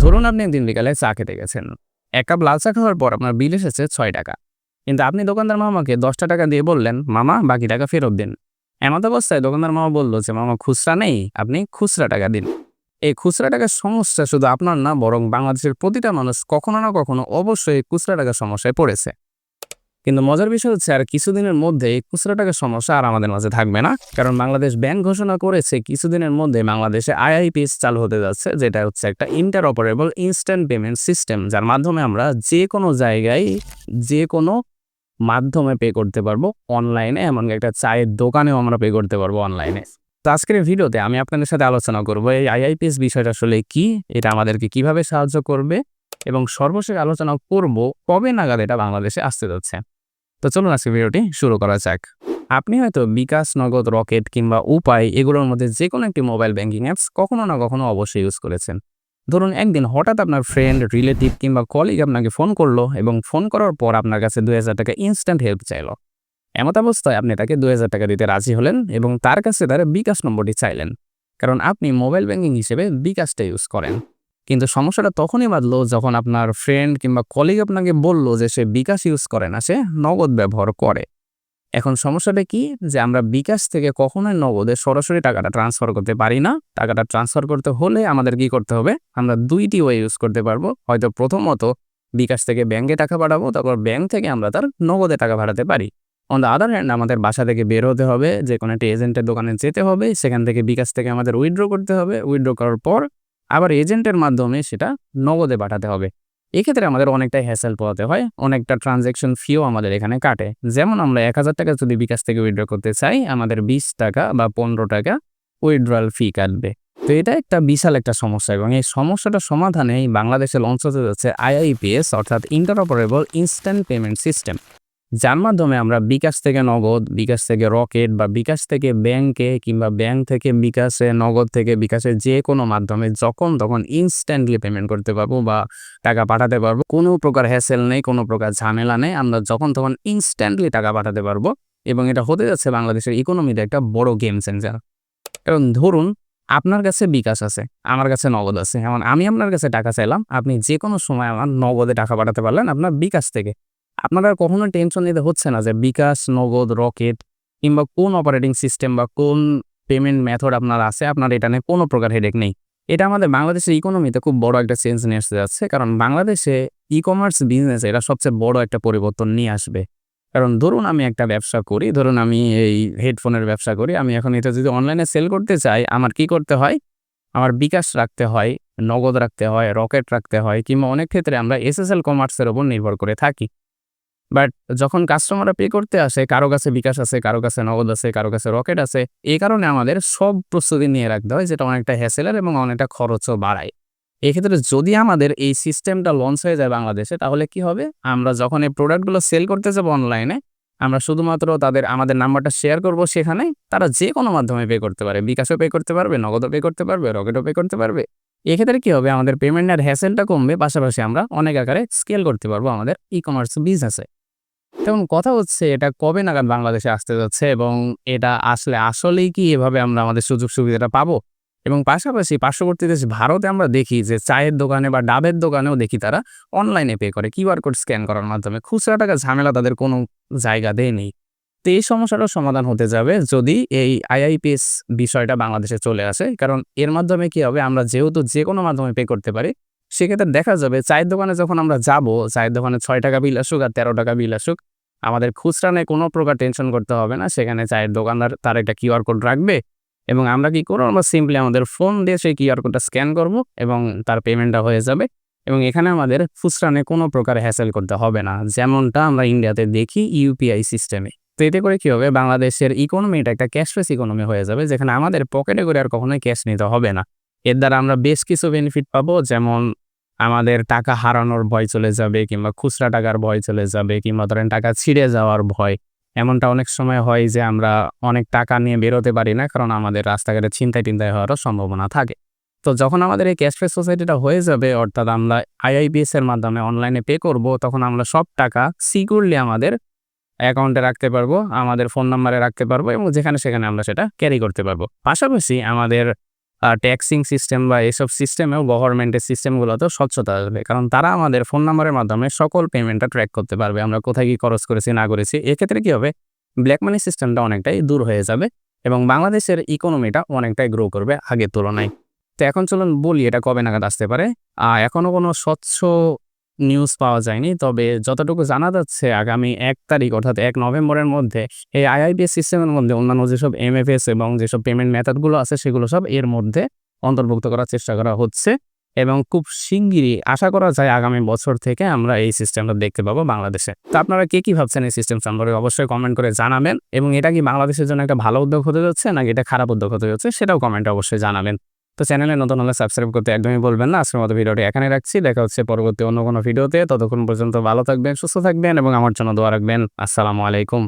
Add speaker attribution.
Speaker 1: ধরুন আপনি একদিন বিকালে চা খেতে গেছেন। এক কাপ লাল চা খাওয়ার পর আপনার বিল এসেছে ছয় টাকা। কিন্তু আপনি দোকানদার মামাকে দশটা টাকা দিয়ে বললেন, মামা, বাকি টাকা ফেরত দিন। এমত অবস্থায় দোকানদার মামা বলল যে, মামা, খুচরা নেই, আপনি খুচরা টাকা দিন। এই খুচরা টাকার সমস্যা শুধু আপনার না, বরং বাংলাদেশের প্রতিটা মানুষ কখনো না কখনো অবশ্যই খুচরা টাকার সমস্যায় পড়েছে। কিন্তু মজার বিষয় হচ্ছে আর কিছুদিনের মধ্যে খুচরা টাকার সমস্যা আর আমাদের মাঝে থাকবে না। কারণ বাংলাদেশ ব্যাংক ঘোষণা করেছে কিছুদিনের মধ্যে বাংলাদেশে আইআইপিএস চালু হতে যাচ্ছে, যেটা হচ্ছে একটা interoperable instant payment system যার মাধ্যমে আমরা যে কোনো জায়গায় যে কোনো মাধ্যমে পে করতে পারব অনলাইনে এমনকি একটা চায়ের দোকানেও আমরা পে করতে পারব অনলাইনে তো আজকের ভিডিওতে আমি আপনাদের সাথে আলোচনা করব, এই আইআইপিএস বিষয়টা আসলে কি, এটা আমাদেরকে কীভাবে সাহায্য করবে এবং সর্বশেষ আলোচনা করব কবে নাগাদ এটা বাংলাদেশে আসতে যাচ্ছে। তো চলুন আজকে ভিডিওটি শুরু করা যাক। আপনি হয়তো বিকাশ, নগদ, রকেট কিংবা উপায় এগুলোর মধ্যে যে কোনো একটি মোবাইল ব্যাঙ্কিং অ্যাপস কখনো না কখনো অবশ্যই ইউজ করেছেন। ধরুন একদিন হঠাৎ আপনার ফ্রেন্ড রিলেটিভ কিংবা কলিগ আপনাকে ফোন করল এবং ফোন করার পর আপনার কাছে দুই হাজার টাকা ইনস্ট্যান্ট হেল্প চাইলো। এমত অবস্থায় আপনি তাকে দুই হাজার টাকা দিতে রাজি হলেন এবং তার কাছে তার বিকাশ নম্বরটি চাইলেন। কারণ আপনি মোবাইল ব্যাঙ্কিং হিসেবে বিকাশটা ইউজ করেন। কিন্তু সমস্যাটা তখনই বাঁধলো যখন আপনার ফ্রেন্ড কিংবা কলিগ আপনাকে বলল যে সে বিকাশ ইউজ করে না, সে নগদ ব্যবহার করে। এখন সমস্যাটা কি? যে আমরা বিকাশ থেকে কখনোই নগদে সরাসরি টাকাটা ট্রান্সফার করতে পারি না। টাকাটা ট্রান্সফার করতে হলে আমাদের কি করতে হবে? আমরা দুইটি ওয়ে ইউজ করতে পারব। হয়তো প্রথমত বিকাশ থেকে ব্যাংকে টাকা পাঠাবো, তারপর ব্যাংক থেকে আমরা তার নগদে টাকা পাঠাতে পারি। অন দ্য আদার হ্যান্ড আমাদের বাসা থেকে বের হতে হবে যে কোনো একটি এজেন্টের দোকানে যেতে হবে, সেখান থেকে বিকাশ থেকে আমাদের উইথড্র করতে হবে। উইথড্র করার পর আবার এজেন্টের মাধ্যমে সেটা নগদে পাঠাতে হবে। এক্ষেত্রে আমাদের অনেকটাই হ্যাসেল পোহাতে হয়, অনেকটা ট্রানজ্যাকশন ফিও আমাদের এখানে কাটে। যেমন আমরা এক হাজার টাকা যদি বিকাশ থেকে উইড্র করতে চাই, আমাদের বিশ টাকা বা পনেরো টাকা উইথড্রয়াল ফি কাটবে। তো এটা একটা বিশাল একটা সমস্যা এবং এই সমস্যাটা সমাধানে বাংলাদেশে লঞ্চ হতে যাচ্ছে আইআইপিএস অর্থাৎ ইন্টারঅপারেবল ইনস্ট্যান্ট পেমেন্ট সিস্টেম যার মাধ্যমে আমরা বিকাশ থেকে নগদ, বিকাশ থেকে রকেট বা বিকাশ থেকে ব্যাংকে কিংবা ব্যাংক থেকে বিকাশে নগদ থেকে বিকাশে যে কোনো মাধ্যমে যখন তখন ইনস্ট্যান্টলি পেমেন্ট করতে পারব বা টাকা পাঠাতে পারব। কোনো প্রকার হ্যাসেল নেই, কোনো প্রকার ঝামেলা নেই। আমরা যখন তখন ইনস্ট্যান্টলি টাকা পাঠাতে পারব এবং এটা হতে যাচ্ছে বাংলাদেশের ইকোনমিতে একটা বড় গেম চেঞ্জার এবং ধরুন, আপনার কাছে বিকাশ আছে, আমার কাছে নগদ আছে। এমন আমি আপনার কাছে টাকা চাইলাম, আপনি যে কোনো সময় আমার নগদে টাকা পাঠাতে পারলেন আপনার বিকাশ থেকে। আপনার কখনো টেনশন নিতে হচ্ছে না যে বিকাশ, নগদ, রকেট কিংবা কোন অপারেটিং সিস্টেম বা কোন পেমেন্ট মেথড আপনার আছে, আপনার এটা নিয়ে কোনো প্রকার হেডেক নেই। এটা আমাদের বাংলাদেশের ইকোনমিতে খুব বড় একটা চেঞ্জ নিয়ে আসতে যাচ্ছে, কারণ বাংলাদেশে ই কমার্স বিজনেস এটা সবচেয়ে বড় একটা পরিবর্তন নিয়ে আসবে। কারণ ধরুন আমি একটা ব্যবসা করি, ধরুন আমি এই হেডফোনের ব্যবসা করি, আমি এখন এটা যদি অনলাইনে সেল করতে চাই, আমার কি করতে হয়? আমার বিকাশ রাখতে হয়, নগদ রাখতে হয়, রকেট রাখতে হয়, কিংবা অনেক ক্ষেত্রে আমরা এসএসএল কমার্সের ওপর নির্ভর করে থাকি। বাট যখন কাস্টমাররা পে করতে আসে, কারও কাছে বিকাশ আছে, কারও কাছে নগদ আছে, কারও কাছে রকেট আছে, এই কারণে আমাদের সব প্রস্তুতি নিয়ে রাখতে হয়, যেটা অনেকটা হ্যাসেলার এবং অনেকটা খরচও বাড়ায়। এক্ষেত্রে যদি আমাদের এই সিস্টেমটা লঞ্চ হয়ে যায় বাংলাদেশে, তাহলে কি হবে? আমরা যখন এই প্রোডাক্টগুলো সেল করতে যাব অনলাইনে আমরা শুধুমাত্র তাদের, আমাদের নাম্বারটা শেয়ার করব সেখানে, তারা যে কোনো মাধ্যমে পে করতে পারে। বিকাশও পে করতে পারবে, নগদও পে করতে পারবে, রকেটও পে করতে পারবে। এক্ষেত্রে কি হবে? আমাদের পেমেন্টের হ্যাসেলটা কমবে, পাশাপাশি আমরা অনেক আকারে স্কেল করতে পারব আমাদের ই কমার্স বিজনেসে তেমন কথা হচ্ছে, এটা কবে নাগাদ বাংলাদেশে আসতে যাচ্ছে এবং এটা আসলে আসলেই কি এভাবে আমরা আমাদের সুযোগ সুবিধাটা পাবো? এবং পাশাপাশি পার্শ্ববর্তী দেশ ভারতে আমরা দেখি যে চায়ের দোকানে বা ডাবের দোকানেও দেখি তারা অনলাইনে পে করে কিউআর কোড স্ক্যান করার মাধ্যমে। খুচরা টাকা ঝামেলা তাদের কোনো জায়গা দেয় নেই। তো এই সমস্যাটার সমাধান হতে যাবে যদি এই আইআইপিএস বিষয়টা বাংলাদেশে চলে আসে। কারণ এর মাধ্যমে কি হবে, আমরা যেহেতু যে কোনো মাধ্যমে পে করতে পারি সেক্ষেত্রে দেখা যাবে চায়ের দোকানে যখন আমরা যাব, চায়ের দোকানে ছয় টাকা বিল আসুক আর তেরো টাকা বিল আসুক, আমাদের খুচরা নিয়ে কোনো প্রকার টেনশন করতে হবে না। সেখানে চায়ের দোকানদার তার একটা কিউআর কোড রাখবে এবং আমরা কি করব? আমরা সিম্পলি আমাদের ফোন দিয়ে সেই কিউআর কোডটা স্ক্যান করব এবং তার পেমেন্টটা হয়ে যাবে এবং এখানে আমাদের নিয়ে কোনো প্রকার হ্যাসেল করতে হবে না। যেমনটা আমরা ইন্ডিয়াতে দেখি ইউপিআই সিস্টেমে তো এতে করে কী হবে? বাংলাদেশের ইকোনমিটা একটা ক্যাশলেস ইকোনমি হয়ে যাবে, যেখানে আমাদের পকেটে করে আর কখনোই ক্যাশ নিতে হবে না। এর দ্বারা আমরা বেশ কিছু বেনিফিট পাবো, যেমন আমাদের টাকা হারানোর ভয় চলে যাবে কিংবা খুচরা টাকার ভয় চলে যাবে কিংবা ধরেন টাকা ছিঁড়ে যাওয়ার ভয়। এমনটা অনেক সময় হয় যে আমরা অনেক টাকা নিয়ে বেরোতে পারি না কারণ আমাদের রাস্তাঘাটে ছিনতাই টিনতাই হওয়ারও সম্ভাবনা থাকে। তো যখন আমাদের এই ক্যাশফ্রেস সোসাইটিটা হয়ে যাবে, অর্থাৎ আমরা আইআইবিএস এর মাধ্যমে অনলাইনে পে করব, তখন আমরা সব টাকা সিকিউরলি আমাদের অ্যাকাউন্টে রাখতে পারব, আমাদের ফোন নাম্বারে রাখতে পারব এবং যেখানে সেখানে আমরা সেটা ক্যারি করতে পারব। পাশাপাশি আমাদের ট্যাক্সিং সিস্টেম বা এসব সিস্টেমেও গভর্নমেন্টের সিস্টেমগুলোতেও স্বচ্ছতা আসবে। কারণ তারা আমাদের ফোন নাম্বারের মাধ্যমে সকল পেমেন্টটা ট্র্যাক করতে পারবে। আমরা কোথায় কী খরচ করেছি, না করেছি, এক্ষেত্রে কী হবে? ব্ল্যাক মানি সিস্টেমটা অনেকটাই দূর হয়ে যাবে এবং বাংলাদেশের ইকোনমিটা অনেকটাই গ্রো করবে আগের তুলনায়। তো এখন চলুন বলি এটা কবে নাগাদ আসতে পারে। এখনও কোনো স্বচ্ছ নিউজ পাওয়া যায়নি। তবে যতটুকু জানা যাচ্ছে, আগামী এক তারিখ, অর্থাৎ এক নভেম্বরের মধ্যে এই আইআইপিএস সিস্টেমের মধ্যে অন্যান্য যেসব এমএফএস এবং যেসব পেমেন্ট মেথডগুলো আছে, সেগুলো সব এর মধ্যে অন্তর্ভুক্ত করার চেষ্টা করা হচ্ছে এবং খুব শিগগিরই আশা করা যায় আগামী বছর থেকে আমরা এই সিস্টেমটা দেখতে পাবো বাংলাদেশে। তো আপনারা কে কী ভাবছেন এই সিস্টেম সম্পর্কে অবশ্যই কমেন্ট করে জানাবেন এবং এটা কি বাংলাদেশের জন্য একটা ভালো উদ্যোগ হতে যাচ্ছে, নাকি এটা খারাপ উদ্যোগ হতে যাচ্ছে, সেটাও কমেন্টে অবশ্যই জানাবেন। তো চ্যানেলে নতুন হলে সাবস্ক্রাইব করতে একদমই বলবেন না। আজকের মতো ভিডিওটি এখানে রাখছি। দেখা হচ্ছে পরবর্তী অন্য কোনো ভিডিওতে। ততক্ষণ পর্যন্ত ভালো থাকবেন, সুস্থ থাকবেন এবং আমার জন্য দোয়া রাখবেন। আসসালামু আলাইকুম।